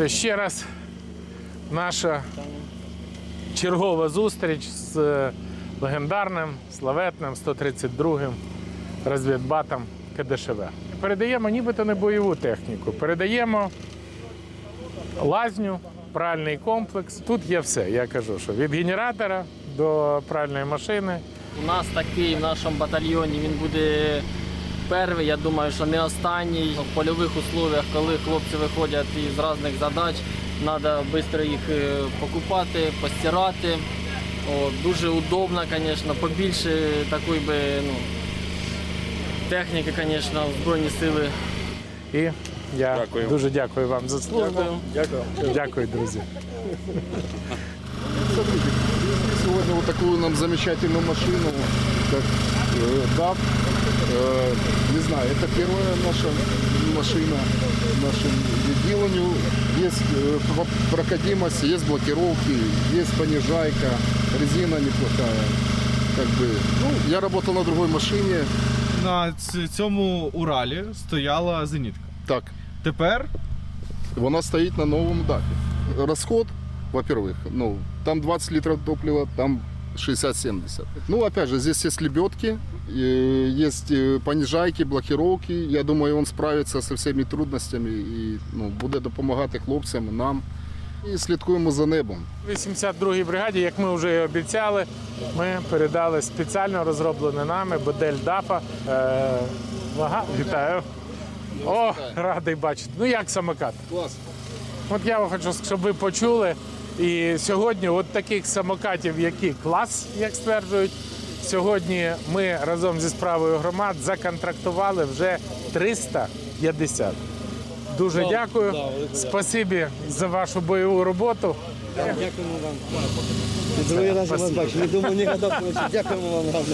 Це ще раз наша чергова зустріч з легендарним, славетним 132-м розвідбатом КДШВ. Передаємо нібито не бойову техніку, передаємо лазню, пральний комплекс. Тут є все. Я кажу, що від генератора до пральної машини. У нас такий в нашому батальйоні він буде перший, я думаю, що не останній. В польових условиях, коли хлопці виходять із різних задач, треба швидко їх е, покупати, постирати. О, дуже удобно, звісно, побільше такої би, ну, техніки, звісно, в Збройні сили. І я Дякую. дуже дякую вам за службу. Дякую. Дякую, друзі. Смотрите, привезли сегодня нам замечательную машину, как э, DAF. Э, не знаю, это первая наша машина в нашем деланию. Есть э, про- проходимость, есть блокировки, есть понижайка, резина неплохая. Как бы, ну, я работал на другой машине. На ц- цьому Уралі стояла зенітка. Так, Тепер Вона стоит на новом дафе. Расход, во-первых, ну, там 20 литров топлива, там 60-70. Ну, опять же, здесь есть лебедки, есть э, понижайки, блокировки. Я думаю, он справится со всеми трудностями і ну, буде допомагати хлопцям, нам. І слідкуємо за небом. 82-й бригаді, як ми вже і обіцяли, ми передали спеціально розроблене нами модель ДАПа. Е, вага, вітаю. О, радий бачити. Ну як самокат? Клас. От я хочу, щоб ви почули. І сьогодні от таких самокатів, які клас, як стверджують, сьогодні ми разом зі справою громад законтрактували вже 350. Дуже дякую. Спасибі за вашу бойову роботу. Дякуємо вам. Другий раз вас бачу. Не думаю, не гадав. Дякуємо вам.